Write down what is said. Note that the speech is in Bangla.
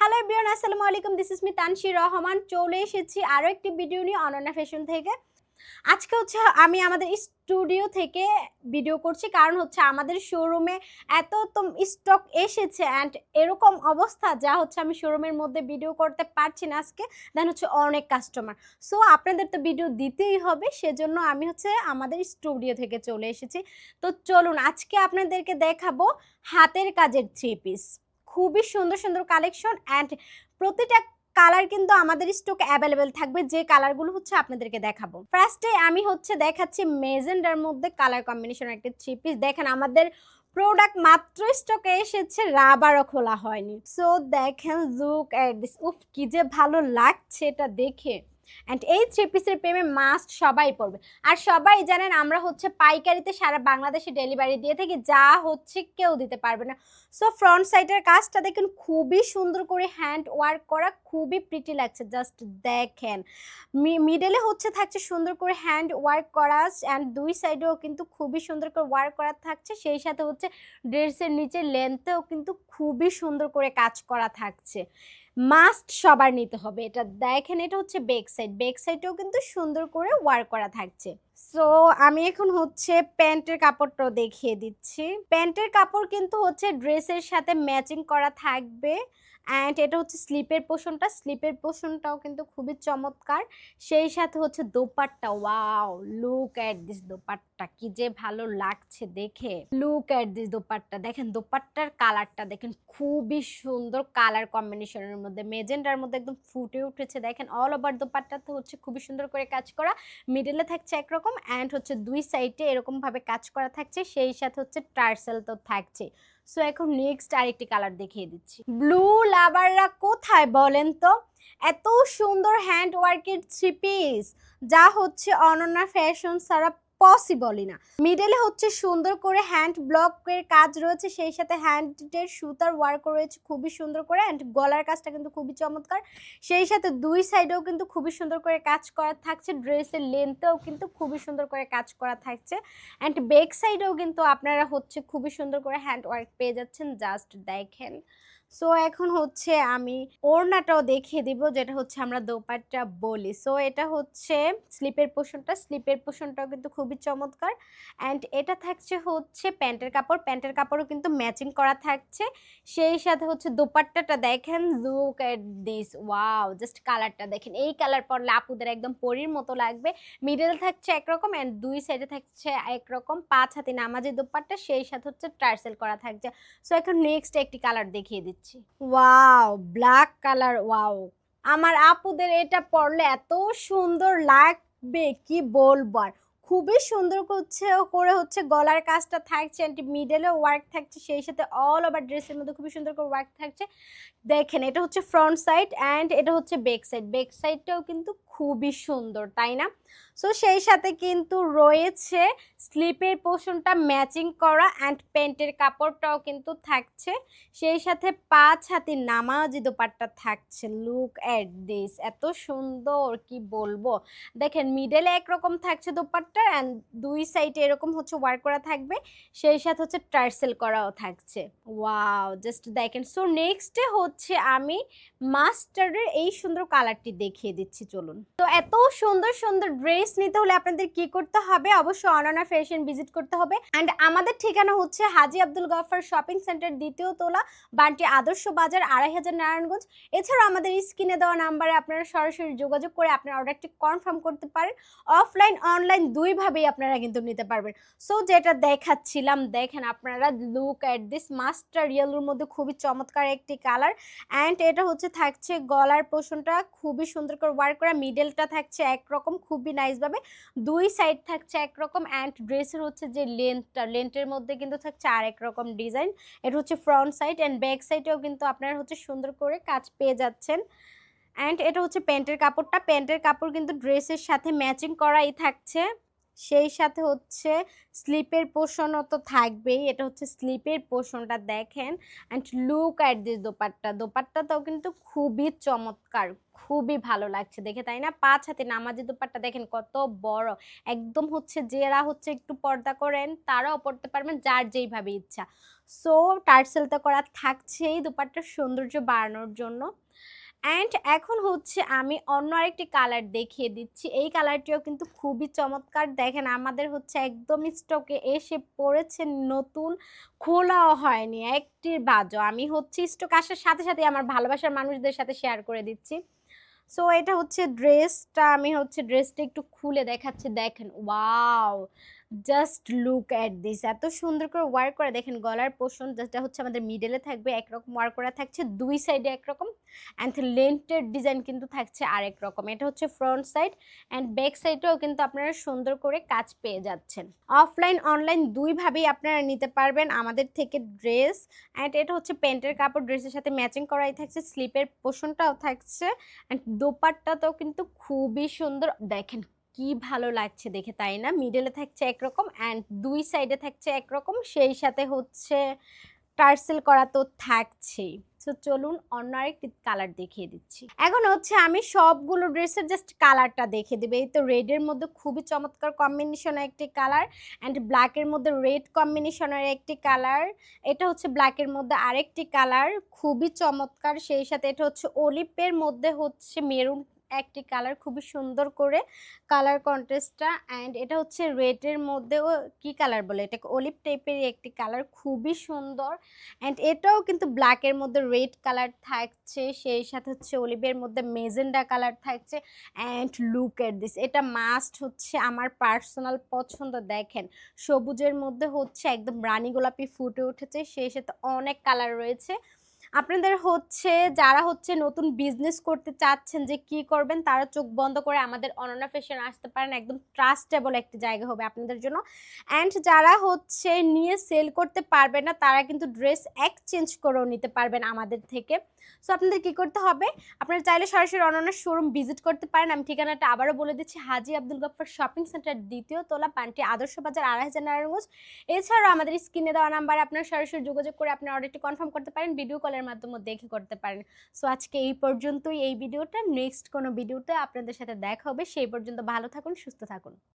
হ্যালো এভরিওয়ান আসসালামু আলাইকুম this is me Tansi Rahman চলে এসেছি আরও একটি ভিডিও নিয়ে অনন্যা ফ্যাশন থেকে। আজকে হচ্ছে আমি আমাদের স্টুডিও থেকে ভিডিও করছি। কারণ হচ্ছে আমাদের শোরুমে এত তো স্টক এসেছে অ্যান্ড এরকম অবস্থা যা হচ্ছে আমি শোরুমের মধ্যে ভিডিও করতে পারছি না আজকে। দেন হচ্ছে অনেক কাস্টমার সো আপনাদের তো ভিডিও দিতেই হবে। সেজন্য আমি হচ্ছে আমাদের স্টুডিও থেকে চলে এসেছি। তো চলুন, আজকে আপনাদেরকে দেখাবো হাতের কাজের থ্রি পিস খুবই সুন্দর সুন্দর কালেকশন অ্যান্ড প্রতিটা কালার কিন্তু আমাদের স্টক অ্যাভেলেবেল থাকবে। যে কালারগুলো হচ্ছে আপনাদেরকে দেখাবো। ফার্স্টে আমি হচ্ছে দেখাচ্ছি মেজেন্ডার মধ্যে কালার কম্বিনেশন একটা থ্রি পিস দেখেন, আমাদের প্রোডাক্ট মাত্র স্টকে এসেছে, রাবারও খোলা হয়নি। সো দেখেন লুক এট দিস উফ, কি যে ভালো লাগছে এটা দেখে। অ্যান্ড এই থ্রি পিসের প্রেমে মাস্ট সবাই পড়বে। আর সবাই জানেন আমরা হচ্ছে পাইকারিতে সারা বাংলাদেশে ডেলিভারি দিয়ে থাকি, যা হচ্ছে কেউ দিতে পারবে না। সো ফ্রন্ট সাইডের কাজটা দেখেন, খুবই সুন্দর করে হ্যান্ড ওয়ার্ক করা, খুবই প্রিটি লাগছে জাস্ট দেখেন। মিডলে হচ্ছে থাকছে সুন্দর করে হ্যান্ড ওয়ার্ক করা অ্যান্ড দুই সাইডেও কিন্তু খুবই সুন্দর করে ওয়ার্ক করা থাকছে, সেই সাথে হচ্ছে ড্রেসের নিচে লেন্থেও কিন্তু খুবই সুন্দর করে কাজ করা থাকছে। মাস্ট সবার নিতে হবে। এটা দেখেন, এটা হচ্ছে বেক সাইড বেক সাইডেও কিন্তু সুন্দর করে ওয়ার্ক করা থাকছে। সো আমি এখন হচ্ছে প্যান্টের কাপড়টাও দেখিয়ে দিচ্ছি। প্যান্টের কাপড় কিন্তু হচ্ছে ড্রেসের সাথে ম্যাচিং করা থাকবে অ্যান্ড এটা হচ্ছে স্লিপের পোষণটা। স্লিপের পোষণটাও কিন্তু খুবই চমৎকার। সেই সাথে হচ্ছে dupatta. Wow look at this dupatta. কি যে ভালো লাগছে দেখে। Look at this dupatta. দেখেন, দোপাট্টার কালারটা দেখেন, খুবই সুন্দর কালার কম্বিনেশনের মধ্যে। মেজেন্ডার মধ্যে একদম ফুটে উঠেছে। দেখেন অল ওভার দোপাট্টাতে হচ্ছে খুবই সুন্দর করে কাজ করা। মিডলে থাকছে একরকম। অ্যান্ড হচ্ছে দুই সাইডে এরকম ভাবে কাজ করা থাকছে, সেই সাথে হচ্ছে টার্সেল তো থাকছে। সো এখন নেক্সট আরেকটি কালার দেখিয়ে দিচ্ছি। ব্লু লাভাররা কোথায় বলেন তো? এত সুন্দর হ্যান্ড ওয়ার্কের থ্রি পিস যা হচ্ছে অনন্যা ফ্যাশন ছাড়া পসিবলই না। মিডলে হচ্ছে সুন্দর করে হ্যান্ড ব্লকের কাজ রয়েছে, সেই সাথে হ্যান্ডের সুতার ওয়ার্ক রয়েছে, খুবই সুন্দর করে অ্যান্ড গলার কাজটা কিন্তু খুবই চমৎকার। সেই সাথে দুই সাইডেও কিন্তু খুবই সুন্দর করে কাজ করা থাকছে ড্রেসের লেন্থেও কিন্তু খুবই সুন্দর করে কাজ করা থাকছে। অ্যান্ড বেক সাইডেও কিন্তু আপনারা হচ্ছে খুবই সুন্দর করে হ্যান্ড ওয়ার্ক পেয়ে যাচ্ছেন জাস্ট দেখেন। সো এখন হচ্ছে আমি ওড়নাটাও দেখিয়ে দিব, যেটা হচ্ছে আমরা দোপাট্টা বলি। সো এটা হচ্ছে স্লিপের পোষণটা, স্লিপের পোষণটাও কিন্তু খুবই চমৎকার। অ্যান্ড এটা থাকছে হচ্ছে প্যান্টের কাপড়। প্যান্টের কাপড়ও কিন্তু ম্যাচিং করা থাকছে। সেই সাথে হচ্ছে দোপাট্টাটা দেখেন look at this wow just কালারটা দেখেন। এই কালার পরলে আপুদের একদম পরির মতো লাগবে। মিডল থাকছে একরকম অ্যান্ড দুই সাইডে থাকছে একরকম। পাঁচ হাতে নামাজের দোপাট্টা, সেই সাথে হচ্ছে টার্সেল করা থাকছে। সো এখন নেক্সট একটি কালার দেখিয়ে দিচ্ছি। Wow black colour wow. আমার আপুদের এটা পরলে এত সুন্দর লাগবে কি বলবার খুবই সুন্দর করছে করে হচ্ছে গলার কাজটা থাকছে অ্যান্ড মিডলে ওয়ার্ক থাকছে, সেই সাথে অল ওভার ড্রেসের মধ্যে খুবই সুন্দর করে ওয়ার্ক থাকছে। দেখেন, এটা হচ্ছে ফ্রন্ট সাইড অ্যান্ড এটা হচ্ছে বেক সাইড বেক সাইডটাও কিন্তু খুবই সুন্দর, তাই না? সো সেই সাথে কিন্তু রয়েছে স্লিপের পোষণটা ম্যাচিং করা অ্যান্ড প্যান্টের কাপড়টাও কিন্তু থাকছে। সেই সাথে পাঁচ হাতি নামাজি দোপাট্টা থাকছে। লুক অ্যাট দিস এত সুন্দর, কি বলব? দেখেন মিডেলে একরকম থাকছে দোপাট্টা অ্যান্ড দুই সাইডে এরকম হচ্ছে ওয়ার্ক করা থাকবে। সেই সাথে হচ্ছে টার্সেল করাও থাকছে। ওয়াও জাস্ট দেখেন। সো নেক্সটে হচ্ছে আমি মাস্টার্ডের এই সুন্দর কালারটি দেখিয়ে দিচ্ছি, চলুন। তো, এত সুন্দর সুন্দর ড্রেস নিতে হলে আপনাদের কি করতে হবে? অবশ্যই অননা ফ্যাশন ভিজিট করতে হবে। অ্যান্ড আমাদের ঠিকানা হচ্ছে হাজি আব্দুল গাফার শপিং সেন্টার দ্বিতীয় তোলা, বান্টি আদর্শ বাজার, আড়াই হাজার নারায়ণগঞ্জ। এছাড়াও আমাদের স্ক্রিনে দেওয়া নাম্বারে আপনারা সরাসরি যোগাযোগ করে আপনার অর্ডারটি কনফার্ম করতে পারেন। অফলাইন অনলাইন দুইভাবেই আপনারা কিন্তু নিতে পারবেন। সো যেটা দেখাচ্ছিলাম, দেখেন আপনারা লুক অ্যাট দিস মাস্টার ইয়েলোর মধ্যে খুবই চমৎকার একটি কালার অ্যান্ড এটা হচ্ছে থাকছে গলার পোষণটা খুবই সুন্দর করে ওয়ার্ক করা মিডলটা থাকছে একরকম, খুবই নাইসভাবে দুই সাইড থাকছে একরকম অ্যান্ড ড্রেসের হচ্ছে যে লেন্থটা লেন্থের মধ্যে কিন্তু থাকছে আরেক রকম ডিজাইন এটা হচ্ছে ফ্রন্ট সাইড অ্যান্ড ব্যাক সাইডেও কিন্তু আপনারা হচ্ছে সুন্দর করে কাজ পেয়ে যাচ্ছেন। অ্যান্ড এটা হচ্ছে প্যান্টের কাপড়টা, প্যান্টের কাপড় কিন্তু ড্রেসের সাথে ম্যাচিং করাই থাকছে। সেই সাথে হচ্ছে স্লিপের পোষণও তো থাকবেই, এটা হচ্ছে স্লিপের পোষণটা দেখেন and look at this dupatta. দোপাট্টাটাও কিন্তু খুবই চমৎকার, খুবই ভালো লাগছে দেখে, তাই না? পাঁচ হাতে নামাজি দোপাট্টা দেখেন কত বড়। একদম হচ্ছে যারা হচ্ছে একটু পর্দা করেন তারাও পড়তে পারবেন যার যেইভাবে ইচ্ছা। সো টার্সেলটা করা থাকছেই দোপাট্টার সৌন্দর্য বাড়ানোর জন্য। অ্যান্ড এখন হচ্ছে আমি অন্য আরেকটি কালার দেখিয়ে দিচ্ছি। এই কালারটিও কিন্তু খুবই চমৎকার। দেখেন আমাদের হচ্ছে একদম স্টকে এসে পড়েছে নতুন, খোলাও হয়নি একটির বাজও। আমি হচ্ছে স্টক আসার সাথে সাথে আমার ভালোবাসার মানুষদের সাথে শেয়ার করে দিচ্ছি। সো এটা হচ্ছে ড্রেসটা আমি হচ্ছে ড্রেসটা একটু খুলে দেখাচ্ছি। দেখেন wow just look at this এত সুন্দর করে ওয়ার্ক করা দেখেন, গলার পোষণ যেটা হচ্ছে আমাদের মিডলে থাকবে, একরকম ওয়ার্ক করা থাকছে, দুই সাইডে একরকম অ্যান্ড লেন্থের ডিজাইন কিন্তু থাকছে আরেক রকম। এটা হচ্ছে ফ্রন্ট সাইড অ্যান্ড ব্যাক সাইডেও কিন্তু আপনারা সুন্দর করে কাজ পেয়ে যাচ্ছেন। অফলাইন অনলাইন দুইভাবেই আপনারা নিতে পারবেন আমাদের থেকে ড্রেস অ্যান্ড এটা হচ্ছে প্যান্টের কাপড় ড্রেসের সাথে ম্যাচিং করাই থাকছে স্লিপের পোষণটাও থাকছে অ্যান্ড দোপাট্টাটাও কিন্তু খুবই সুন্দর। দেখেন কি ভালো লাগছে দেখে তাই না? মিডলে থাকছে একরকম অ্যান্ড দুই সাইডে থাকছে একরকম, সেই সাথে হচ্ছে টার্সেল করা তো থাকছেই। তো চলুন অন্য আরেকটি কালার দেখিয়ে দিচ্ছি। এখন হচ্ছে আমি সবগুলো ড্রেসের জাস্ট কালারটা দেখে দেবে। এই তো রেডের মধ্যে খুবই চমৎকার কম্বিনেশনের একটি কালার অ্যান্ড ব্ল্যাকের মধ্যে রেড কম্বিনেশনের একটি কালার এটা হচ্ছে ব্ল্যাকের মধ্যে আরেকটি কালার খুবই চমৎকার। সেই সাথে এটা হচ্ছে অলিপের মধ্যে হচ্ছে মেরুন একটি কালার খুবই সুন্দর করে কালার কন্ট্রাস্টটা অ্যান্ড এটা হচ্ছে রেডের মধ্যেও কি কালার বলে? এটা অলিভ টাইপের একটি কালার, খুবই সুন্দর অ্যান্ড এটাও কিন্তু ব্ল্যাকের মধ্যে রেড কালার থাকছে, সেই সাথে হচ্ছে অলিভের মধ্যে মেজেন্ডা কালার থাকছে অ্যান্ড লুক এট দিস এটা মাস্ট হচ্ছে আমার পার্সোনাল পছন্দ, দেখেন। সবুজের মধ্যে হচ্ছে একদম রানী গোলাপি ফুটে উঠেছে, সেই সাথে অনেক কালার রয়েছে আপনাদের হচ্ছে, যারা হচ্ছে নতুন বিজনেস করতে চাচ্ছেন যে কি করবেন, তারা চোখ বন্ধ করে আমাদের অনন্যা ফ্যাশন আসতে পারেন। একদম ট্রাস্টেবল একটি জায়গা হবে আপনাদের জন্য। অ্যান্ড যারা হচ্ছে নিয়ে সেল করতে পারবে না, তারা কিন্তু ড্রেস এক্সচেঞ্জ করেও নিতে পারবেন আমাদের থেকে। সো আপনাদের কি করতে হবে? আপনারা চাইলে সরাসরি অনন্যার শোরুম ভিজিট করতে পারেন। আমি ঠিকানাটা আবারও বলে দিচ্ছি, হাজি আব্দুল গফর শপিং সেন্টার দ্বিতীয় তোলা, পান্টি আদর্শ বাজার, আড়াই হাজার নারায়ণগঞ্জ। এছাড়াও আমাদের স্ক্রিনে দেওয়া নাম্বার আপনারা সরাসরি যোগাযোগ করে আপনার অর্ডারটি কনফার্ম করতে পারেন। ভিডিও কলের মাধ্যমে দেখে করতে পারেন। সো আজকে এই পর্যন্তই। এই ভিডিওটা নেক্সট কোনো ভিডিওতে আপনাদের সাথে দেখা হবে। সেই পর্যন্ত ভালো থাকুন, সুস্থ থাকুন।